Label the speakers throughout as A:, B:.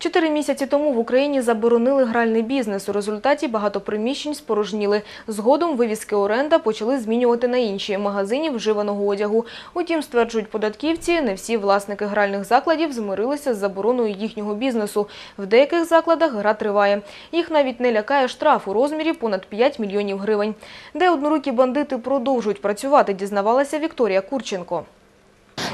A: Чотири місяці тому в Україні заборонили гральний бізнес. У результаті багато приміщень спорожніли. Згодом вивіски оренда почали змінювати на інші магазинів вживаного одягу. Утім, стверджують податківці, не всі власники гральних закладів змирилися з забороною їхнього бізнесу. В деяких закладах гра триває. Їх навіть не лякає штраф у розмірі понад 5 мільйонів гривень. Де однорукі бандити продовжують працювати, дізнавалася Вікторія Курченко.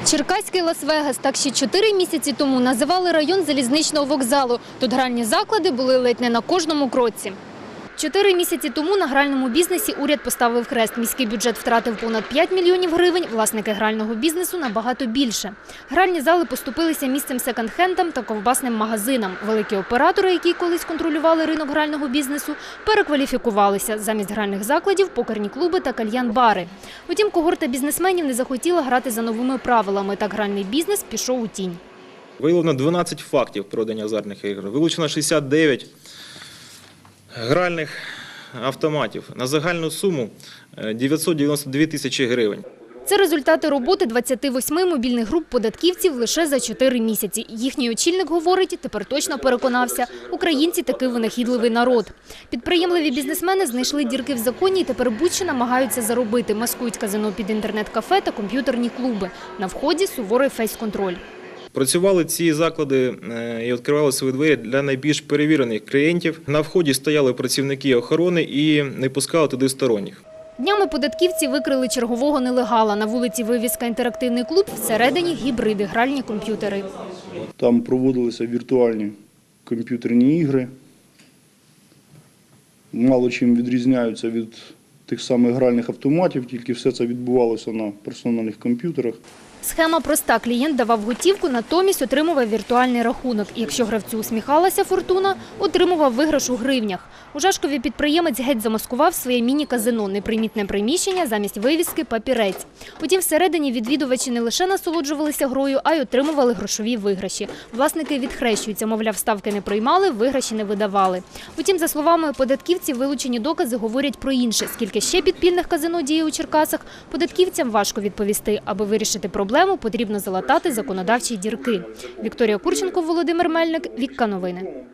B: Черкаський Лас-Вегас так ще чотири місяці тому називали район залізничного вокзалу. Тут гральні заклади були ледь не на кожному кроці. Чотири місяці тому на гральному бізнесі уряд поставив хрест. Міський бюджет втратив понад 5 мільйонів гривень, власники грального бізнесу набагато більше. Гральні зали поступилися місцем секонд-хендам та ковбасним магазинам. Великі оператори, які колись контролювали ринок грального бізнесу, перекваліфікувалися. Замість гральних закладів – покерні клуби та кальян-бари. Утім, когорта бізнесменів не захотіла грати за новими правилами. Так гральний бізнес пішов у тінь.
C: Виявлено 12 фактів продання азартних ігор. Вилучено 69 гральних автоматів на загальну суму е, 992 тисячі гривень.
B: Це результати роботи 28 мобільних груп податківців лише за 4 місяці. Їхній очільник говорить, тепер точно переконався, українці таки винахідливий народ. Підприємливі бізнесмени знайшли дірки в законі і тепер будь-що намагаються заробити. Маскують казино під інтернет-кафе та комп'ютерні клуби. На вході суворий фейс-контроль.
C: Працювали ці заклади е, і відкривали свої двері для найбільш перевірених клієнтів. На вході стояли працівники охорони і не пускали туди сторонніх.
B: Днями податківці викрили чергового нелегала. На вулиці вивіска «Інтерактивний клуб», всередині гібриди, гральні комп'ютери.
D: Там проводилися віртуальні комп'ютерні ігри. Мало чим відрізняються від тих самих гральних автоматів, тільки все це відбувалося на персональних комп'ютерах.
B: Схема проста. Клієнт давав готівку, натомість отримував віртуальний рахунок. Якщо гравцю усміхалася фортуна, отримував виграш у гривнях. У Жашкові підприємець геть замаскував своє міні-казино, непримітне приміщення замість вивіски папірець. Утім, всередині відвідувачі не лише насолоджувалися грою, а й отримували грошові виграші. Власники відхрещуються, мовляв, ставки не приймали, виграші не видавали. Утім, за словами податківців, вилучені докази говорять про інше. Скільки ще підпільних казино діє у Черкасах, податківцям важко відповісти. Аби вирішити проблему, потрібно залатати законодавчі дірки. Вікторія Курченко, Володимир Мельник, Вікка Новини.